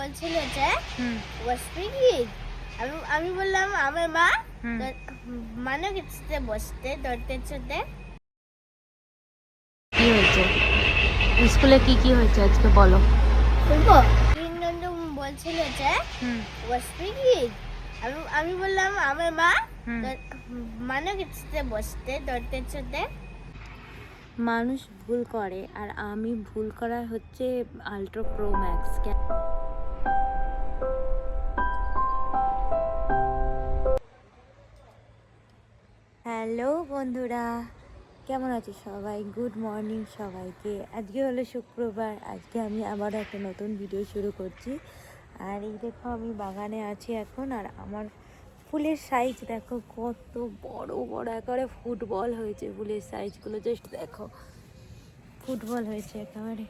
বলছিল যে বসবি আমি আমি বললাম আমার মা মানে কিছুতে বসতে ধরতে চলতে। কি হয়েছে? স্কুলে কি কি হয়েছে আজকে বলো? বলব? তিনজন বলছিল যে বসবি কি আমি আমি বললাম আমার মা মানে কিছুতে বসতে ধরতে চলতে। মানুষ ভুল করে আর আমি ভুল করা হচ্ছে আল্ট্রা প্রো ম্যাক্স হ্যালো বন্ধুরা, কেমন আছো সবাই? গুড মর্নিং সবাইকে। আজকে হলো শুক্রবার, আজকে আমি আবার একটা নতুন ভিডিও শুরু করছি। আর এই দেখো, আমি বাগানে আছি এখন, আর আমার ফুলের সাইজ দেখো, কত বড় বড় একেবারে ফুটবল হয়েছে ফুলের সাইজগুলো জাস্ট দেখো, ফুটবল হয়েছে একেবারে।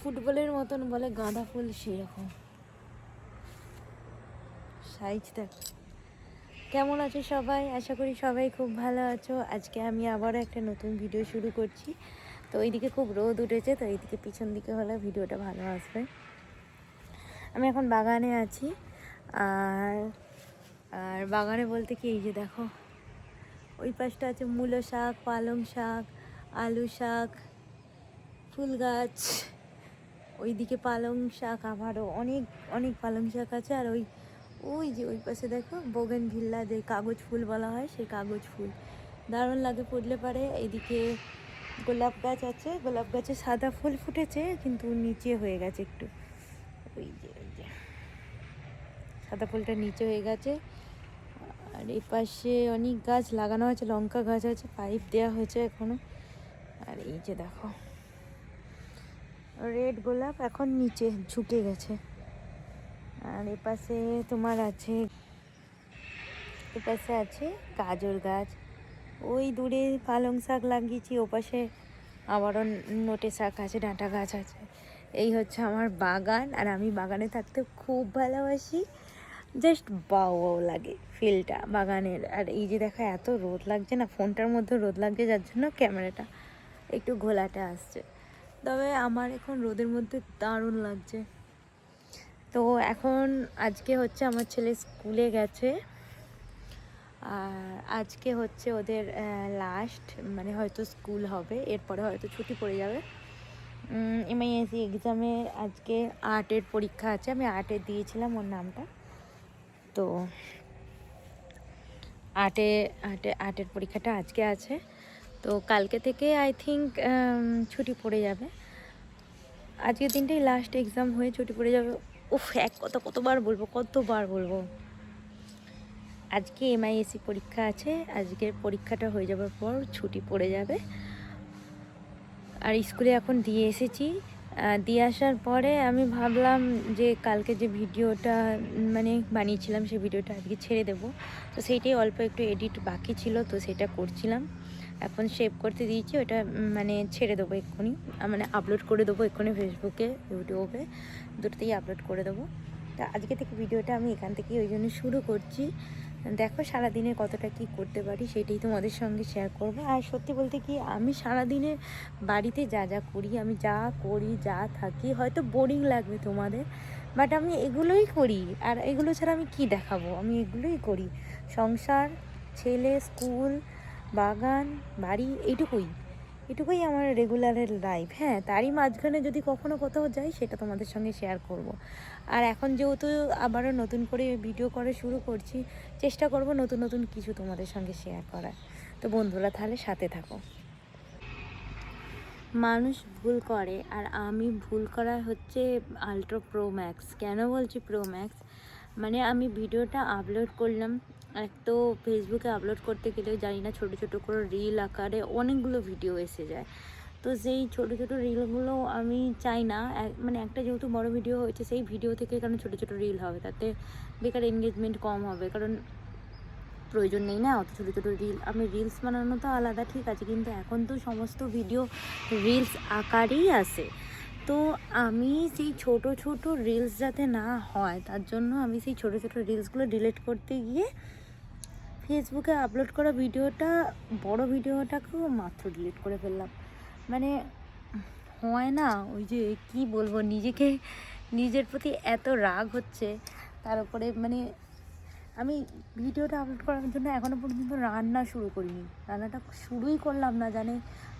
ফুটবলের মতন বলে গাঁদা ফুল সেরকম। সাইজ দেখো। কেমন আছো সবাই? আশা করি সবাই খুব ভালো আছো। আজকে আমি আবারও একটা নতুন ভিডিও শুরু করছি। তো ওইদিকে খুব রোদ উঠেছে, তো এইদিকে পিছন দিকে হলে ভিডিওটা ভালো আসবে। আমি এখন বাগানে আছি। আর আর বাগানে বলতে কি, এই যে দেখো, ওই পাশটা আছে মূলো শাক, পালং শাক, আলু শাক, ফুল গাছ, ওইদিকে পালং শাক আবারও অনেক অনেক পালং শাক আছে। আর ওই ওই যে ওই পাশে দেখো বোগেন ভিল্লা যে কাগজ ফুল বলা হয়, সেই কাগজ ফুল। দারুণ লাগে ফুটলে পারে। এইদিকে গোলাপ গাছ আছে, গোলাপ গাছে সাদা ফুল ফুটেছে, কিন্তু নিচে হয়ে গেছে একটু। ওই যে ওই যে। সাদা ফুলটা নিচে হয়ে গেছে। আর এই পাশে অনেক গাছ লাগানো আছে, লঙ্কা গাছ আছে, পাইপ দেওয়া হয়েছে এখনও। আর এই যে দেখো, রেড গোলাপ এখন নিচে ঝুঁকে গেছে। আর এ পাশে তোমার আছে, এ পাশে আছে গাজর গাছ। ওই দূরে পালং শাক লাগিয়েছি, ও পাশে আবারও নোটে শাক আছে, ডাঁটা গাছ আছে। এই হচ্ছে আমার বাগান আর আমি বাগানে থাকতে খুব ভালোবাসি। জাস্ট বাও বাও লাগে ফিলটা বাগানের। আর এই যে দেখা এত রোদ লাগছে না, ফোনটার মধ্যে রোদ লাগছে, যার জন্য ক্যামেরাটা একটু ঘোলাটে আসছে। তবে আমার এখন রোদের মধ্যে দারুণ লাগছে। তো এখন আজকে হচ্ছে আমার ছেলে স্কুলে গেছে। আর আজকে হচ্ছে ওদের লাস্ট মানে হয়তো স্কুল হবে, এরপরে হয়তো ছুটি পড়ে যাবে। এমআইএসি এক্সামে আজকে আর্টের পরীক্ষা আছে, আমি আর্টে দিয়েছিলাম ওর নামটা। তো আর্টে আর্টে আর্টের পরীক্ষাটা আজকে আছে। তো কালকে থেকে আই থিঙ্ক ছুটি পড়ে যাবে। আজকের দিনটাই লাস্ট এক্সাম হয়ে ছুটি পড়ে যাবে। উফ, এক কথা কতবার বলব কতবার বলব। আজকে এমআইএসি পরীক্ষা আছে, আজকের পরীক্ষাটা হয়ে যাওয়ার পর ছুটি পড়ে যাবে। আর স্কুলে এখন দিয়ে এসেছি। দিয়ে আসার পরে আমি ভাবলাম যে কালকে যে ভিডিওটা মানে বানিয়েছিলাম সেই ভিডিওটা আজকে ছেড়ে দেবো। তো সেইটাই অল্প একটু এডিট বাকি ছিল, তো সেটা করছিলাম। এখন সেভ করতে দিয়েছি, ওটা মানে ছেড়ে দেবো এক্ষুনি। মানে আপলোড করে দেবো এক্ষুনি ফেসবুকে ইউটিউবে দুটোতেই আপলোড করে দেবো। তা আজকে থেকে ভিডিওটা আমি এখান থেকেই ওই জন্য শুরু করছি। দেখো সারাদিনে কতটা কি করতে পারি, সেটাই তোমাদের সঙ্গে শেয়ার করব। আর সত্যি বলতে কি, আমি সারাদিনে বাড়িতে যা যা করি, আমি যা করি, যা থাকি, হয়তো বোরিং লাগবে তোমাদের বাট আমি এগুলোই করি। আর এগুলো ছাড়া আমি কি দেখাবো? আমি এগুলোই করি। সংসার, ছেলে স্কুল বাগান, বাড়ি, এইটুকুই। এটুকুই আমার রেগুলারের লাইফ হ্যাঁ তারই মাঝখানে যদি কখনো কোথাও যাই, সেটা তোমাদের সঙ্গে শেয়ার করব। আর এখন যেহেতু আবারও নতুন করে ভিডিও করা শুরু করছি, চেষ্টা করব নতুন নতুন কিছু তোমাদের সঙ্গে শেয়ার করার। তো বন্ধুরা, তাহলে সাথে থাকো। মানুষ ভুল করে, আর আমি ভুল করা হচ্ছে আল্ট্রা প্রো ম্যাক্স কেন বলছি প্রো ম্যাক্স মানে আমি ভিডিওটা আপলোড করলাম, এক তো ফেসবুকে আপলোড করতে গেলেও জানি না ছোটো ছোটো করে রিল আকারে অনেকগুলো ভিডিও এসে যায়। তো সেই ছোটো ছোটো রিলগুলো আমি চাই না মানে একটা যেহেতু বড় ভিডিও হয়েছে, সেই ভিডিও থেকে কারণ ছোটো ছোটো রিল হবে, তাতে বেকার এনগেজমেন্ট কম হবে, কারণ প্রয়োজন নেই না অত ছোটো ছোটো রিল আমি রিলস বানানো তো আলাদা, ঠিক আছে, কিন্তু এখন তো সমস্ত ভিডিও রিলস আকারেই আসে তো আমি সেই ছোট ছোট রিলস যাতে না হয়, তার জন্য আমি সেই ছোট ছোট রিলসগুলো ডিলিট করতে গিয়ে ফেসবুকে আপলোড করা ভিডিওটা, বড় ভিডিওটাকেও মাত্র ডিলিট করে ফেললাম। মানে হয় না, ওই যে কি বলব, নিজেকে, নিজের প্রতি এত রাগ হচ্ছে, তার উপরে মানে আমি ভিডিওটা আপলোড করার জন্য এখনও পর্যন্ত রান্না শুরু করিনি। রান্নাটা শুরুই করলাম না, জানে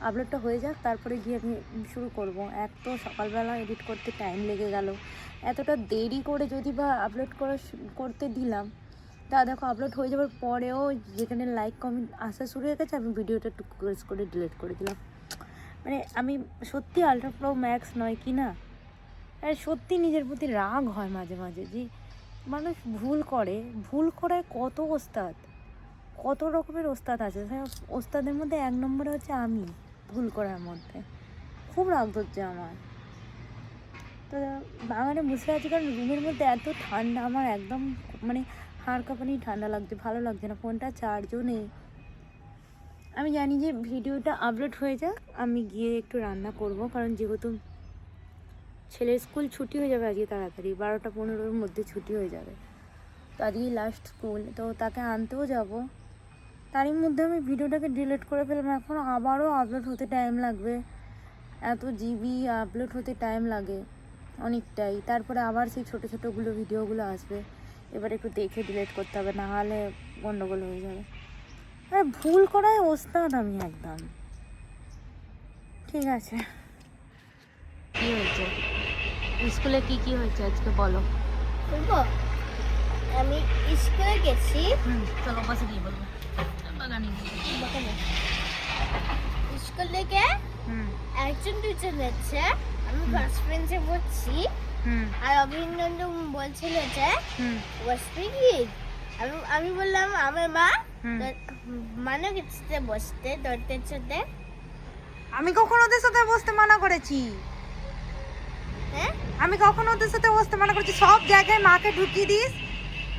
আপলোডটা হয়ে যাক, তারপরে গিয়ে আমি শুরু করব। এক তো সকালবেলা এডিট করতে টাইম লেগে গেল। এতটা দেরি করে যদি বা আপলোড করা করতে দিলাম, তা দেখো আপলোড হয়ে যাওয়ার পরেও যেখানে লাইক কমেন্ট আসা শুরু হয়ে গেছে, আমি ভিডিওটা প্রেস করে ডিলিট করে দিলাম। মানে আমি সত্যি আলট্রা প্রো ম্যাক্স নয় কি না? সত্যি নিজের প্রতি রাগ হয় মাঝে মাঝে, যে মানুষ ভুল করে, ভুল করায় কত ওস্তাদ? কত রকমের ওস্তাদ আছে? ওস্তাদের মধ্যে এক নম্বরে হচ্ছে আমি, ভুল করার মধ্যে। খুব রাগ ধরছে আমার। তো বাগানে বসে আছি কারণ রুমের মধ্যে এত ঠান্ডা, আমার একদম মানে হাড় কাঁপানি ঠান্ডা লাগছে, ভালো লাগছে না। ফোনটা চার্জও নেই। আমি জানি যে ভিডিওটা আপলোড হয়ে যাক, আমি গিয়ে একটু রান্না করব, কারণ যেহেতু ছেলের স্কুল ছুটি হয়ে যাবে আজকে তাড়াতাড়ি, বারোটা পনেরোর মধ্যে ছুটি হয়ে যাবে। তো আজকেই লাস্ট স্কুল তো তাকে আনতেও যাব। তারই মধ্যে আমি ভিডিওটাকে ডিলিট করে ফেললাম, এখন আবারও আপলোড হতে টাইম লাগবে। এত জিবি আপলোড হতে টাইম লাগে অনেকটাই। তারপরে আবার সেই ছোটো ছোটোগুলো ভিডিওগুলো আসবে। এবার একটু দেখে ডিলিট করতে হবে, না হলে গন্ডগোল হয়ে যাবে। আরে ভুল করায় ওস্তাদ আমি একদম। ঠিক আছে। কি হয়েছে? স্কুলে কি কি হয়েছে আজকে বলো? বলব আমি স্কুলে গেছি। হুম চলো পাশে গিয়ে বলব বাগানে বাগানে। স্কুল থেকে একজন দুজন যাচ্ছে আমি ফার্স্ট বেঞ্চে বসছি আর অভিনন্দন বলছিল যে হুম। বসবি কি আমি আমি বললাম আমার মা। মানে গেছে বসতে দরদের সাথে আমি কখন ওদের সাথে বসতে মানা করেছি? আমি কখন ওদের সাথে বসতে মানা করেছি। সব জায়গায় মাকে ঢুকিয়ে দিস।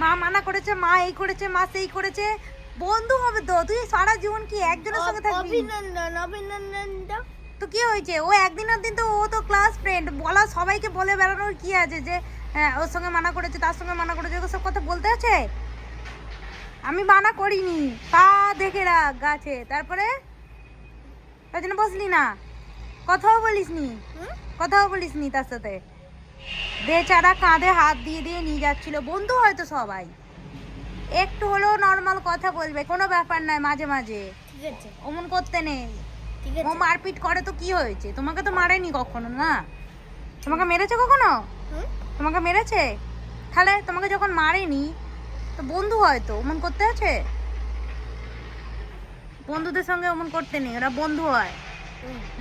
মা মানা করেছে মা এই করেছে মা সেই করেছে। বন্ধু হবে তো। তুই সারা জীবন কি একজনের সঙ্গে থাকবি? অভিনন্দন অভিনন্দন তো। কি হয়েছে? ও একদিন আর দিন তো ও তো ক্লাস ফ্রেন্ড বলা সবাইকে বলে বেড়ানোর কি আছে যে হ্যাঁ ওর সঙ্গে মানা করেছে তার সঙ্গে মানা করেছে ওকে সব কথা বলতে আছে? আমি মানা করিনি। পা দেখে রাখ গাছে। তারপরে? তার জন্য বসলি না? কথাও বলিস নি হুম? কথাও বলিস নি তার সাথে? বেচারা কাঁধে হাত দিয়ে দিয়ে নিয়ে যাচ্ছিল। বন্ধু হয়তো সবাই। একটু হলেও নর্মাল কথা বলবে। কোনো ব্যাপার নয় মাঝে মাঝে। অমন করতে নেই। ও মারপিট করে তো কি হয়েছে? তোমাকে তো মারেনি কখনো না? তোমাকে মেরেছে কখনো? তোমাকে মেরেছে? তাহলে তোমাকে যখন মারেনি তো বন্ধু হয়তো। অমন করতে আছে? বন্ধুদের সঙ্গে অমন করতে নেই। ওরা বন্ধু হয়।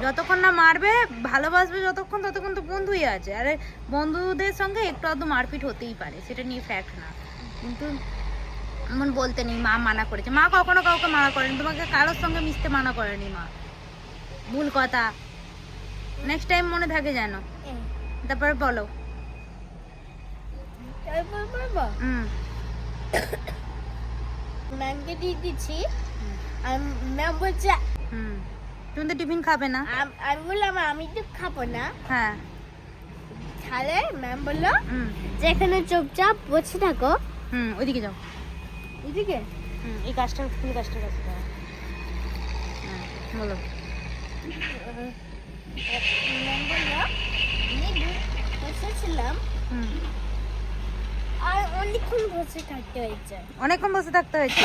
যতক্ষণ না মারবে ভালোবাসবে যতক্ষণ ততক্ষণ তো বন্ধুই আছে। আরে বন্ধুদের সঙ্গে একটু আধটু মারপিট হতেই পারে সেটা নিয়ে ফ্যাক্ট না। কিন্তু এমন বলতে নেই মা মানা করেছে। মা কখনো কাউকে মানা করেনি তোমাকে কারোর সঙ্গে মিশতে মানা করেনি মা। ভুল কথা। নেক্সট টাইম মনে থাকে যেন। তারপরে বলো। ম্যামকে দিয়ে দিচ্ছি। আর ম্যাম বলছে হুম। তুমি তো টিফিন খাবে না। আম- বললাম আমি তো খাব না। হ্যাঁ। তাহলে ম্যাম বলল হুম। যে এখানে চুপচাপ বসে থাকো। হুম ওইদিকে যাও। ওইদিকে? হুম এই কাজটা ফুল কাজটা কাছে হ্যাঁ বলো। ম্যাম বলল আমি বসেছিলাম। হুম। আর অনেকক্ষণ বসে থাকতে হয়েছে। অনেকক্ষণ বসে থাকতে হয়েছে।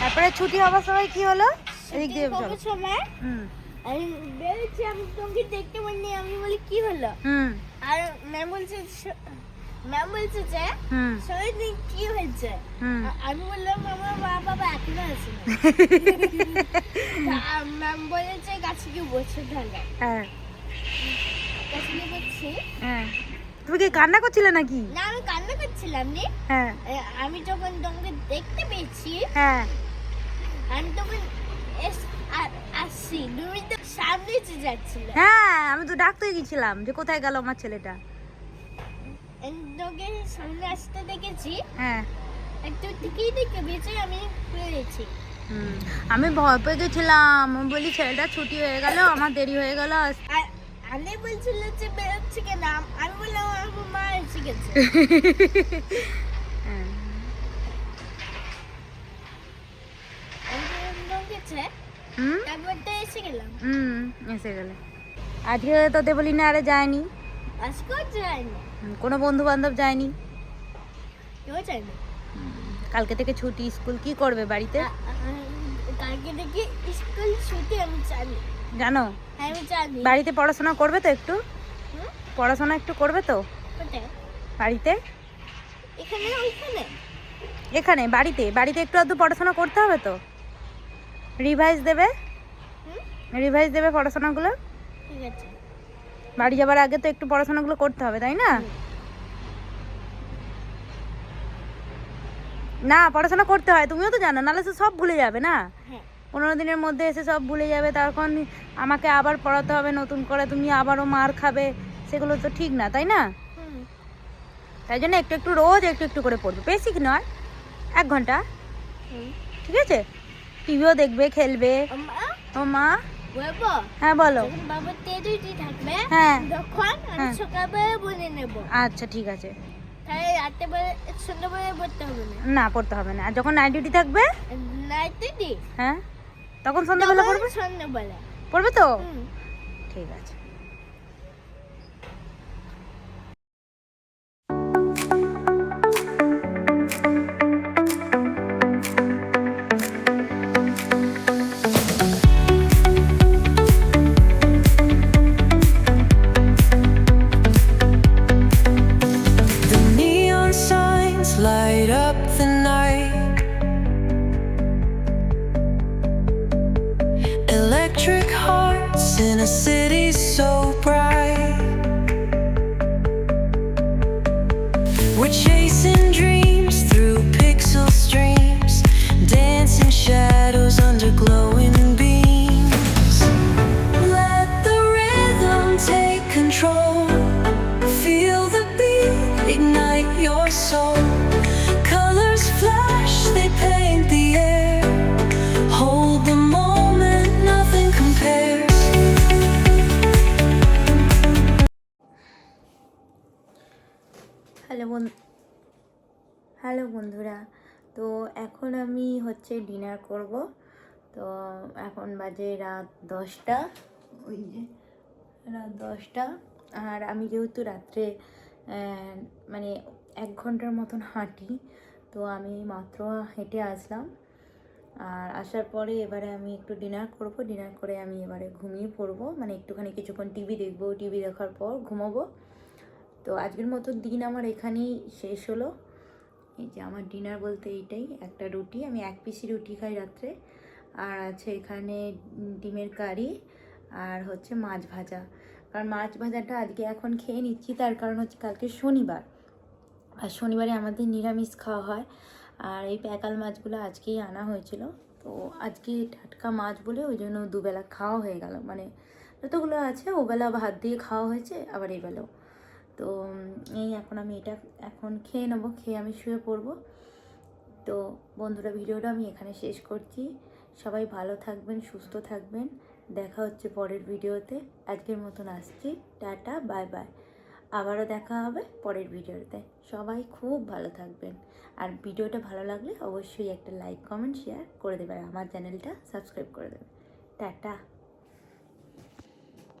তারপরে ছুটি হওয়ার সময় কি হলো? এদিক দিয়ে চলো। সময়? হুম। আমি বেরোচ্ছি আমি তোমাকে দেখতে পারিনি আমি বলি কি হলো? হুম। আর ম্যাম বলছে ম্যাম বলছে যে কি হয়েছে? আমি বললাম আমার মা বাবা এখনও আছে ম্যাম বলেছে গাছে কি বসে হ্যাঁ। গাছে হ্যাঁ। তুমি কি কান্না করছিলে নাকি? না আমি কান্না করছিলাম নি। হ্যাঁ। আমি যখন তোমাকে দেখতে পেয়েছি হ্যাঁ। আমি তখন আসছি তুমি তো সামনে এসে যাচ্ছিলে। হ্যাঁ আমি তো ডাকতে গেছিলাম যে কোথায় গেল আমার ছেলেটা। আমি তোকে সামনে আসতে দেখেছি। হ্যাঁ। একটু দেখে আমি পেরেছি আমি ভয় পেয়ে গেছিলাম। আমি বলি ছেলেটা ছুটি হয়ে গেল আমার দেরি হয়ে গেল আমি বলছিল যে বেরোচ্ছে কেন? আমি বললাম আমার মা এসে গেছে হ্যাঁ। তারপর তো এসে গেলাম। হুম এসে গেলে। আজকে তো দেবলিনা আরে যায়নি। আজকেও যায়নি। কোনো বন্ধু বান্ধব যায়নি? কেউ যায়নি। কালকে থেকে ছুটি স্কুল কি করবে বাড়িতে? আ- আ- কালকে থেকে স্কুল ছুটি আমি জানি জানো? হ্যাঁ আমি জানি বাড়িতে পড়াশোনা করবে তো একটু? পড়াশোনা একটু করবে তো? বাড়িতে? এখানে ওইখানে। এখানে বাড়িতে। বাড়িতে একটু আধটু পড়াশোনা করতে হবে তো? রিভাইজ দেবে? রিভাইজ দেবে পড়াশোনাগুলো? ঠিক আছে। বাড়ি যাবার আগে তো একটু পড়াশোনাগুলো করতে হবে তাই না? না পড়াশোনা করতে হয় তুমিও তো জানো নাহলে সব ভুলে যাবে না? হ্যাঁ। পনেরো দিনের মধ্যে এসে সব ভুলে যাবে তখন আমাকে আবার পড়াতে হবে নতুন করে তুমি আবারও মার খাবে সেগুলো তো ঠিক না তাই না? তাই জন্য একটু একটু রোজ একটু একটু করে পড়বে বেশি নয় এক ঘণ্টা। ঠিক আছে? টিভিও দেখবে খেলবে। ও মা হ্যাঁ বলো। হ্যাঁ। হ্যাঁ। আচ্ছা ঠিক আছে। না। পড়তে হবে না। আর যখন নাইট ডিউটি থাকবে? হ্যাঁ। তখন সন্ধ্যাবেলা পড়বে? সন্ধ্যাবেলা। পড়বে তো? ঠিক আছে। Light up the night. Electric hearts in a city so bright. We're chasing dreams through pixel streams, dancing shadows under glowing beams. Let the rhythm take control. Feel the beat, ignite your soul. বন্ধুরা। তো এখন আমি হচ্ছে dinner করব। তো এখন বাজে রাত দশটা। ওই যে রাত দশটা। আর আমি যেহেতু রাত্রে মানে এক ঘণ্টার মতন হাঁটি, তো আমি মাত্র হেঁটে আসলাম। আর আসার পরে এবারে আমি একটু ডিনার করব। ডিনার করে আমি এবারে ঘুমিয়ে পড়ব। মানে একটুখানি কিছুক্ষণ টিভি দেখব। টিভি দেখার পর ঘুমাবো। তো আজকের মতো দিন আমার এখানেই শেষ হলো। এই যে আমার ডিনার বলতে এইটাই, একটা রুটি। আমি এক পিসি রুটি খাই রাত্রে। আর আছে এখানে ডিমের কারি আর হচ্ছে মাছ ভাজা। কারণ মাছ ভাজাটা আজকে এখন খেয়ে নিচ্ছি, তার কারণ হচ্ছে কালকে শনিবার। আর শনিবারে আমাদের নিরামিষ খাওয়া হয়। আর এই প্যাকাল মাছগুলো আজকেই আনা হয়েছিল। তো আজকে টাটকা মাছ বলে ওই জন্য দুবেলা খাওয়া হয়ে গেল। মানে যতগুলো আছে, ওবেলা ভাত দিয়ে খাওয়া হয়েছে, আবার এবেলাও। তো এই এখন আমি এটা এখন খেয়ে নেব, খেয়ে আমি শুয়ে পড়ব। তো বন্ধুরা, ভিডিওটা আমি এখানে শেষ করছি। সবাই ভালো থাকবেন, সুস্থ থাকবেন। দেখা হচ্ছে পরের ভিডিওতে। আজকের মতন আসছি। Tata, bye bye. আবারও দেখা হবে পরের ভিডিওতে। সবাই খুব ভালো থাকবেন। আর ভিডিওটা ভালো লাগলে অবশ্যই একটা লাইক, কমেন্ট, শেয়ার করে দেবেন। আমার চ্যানেলটা সাবস্ক্রাইব করে দেবেন। টাটা।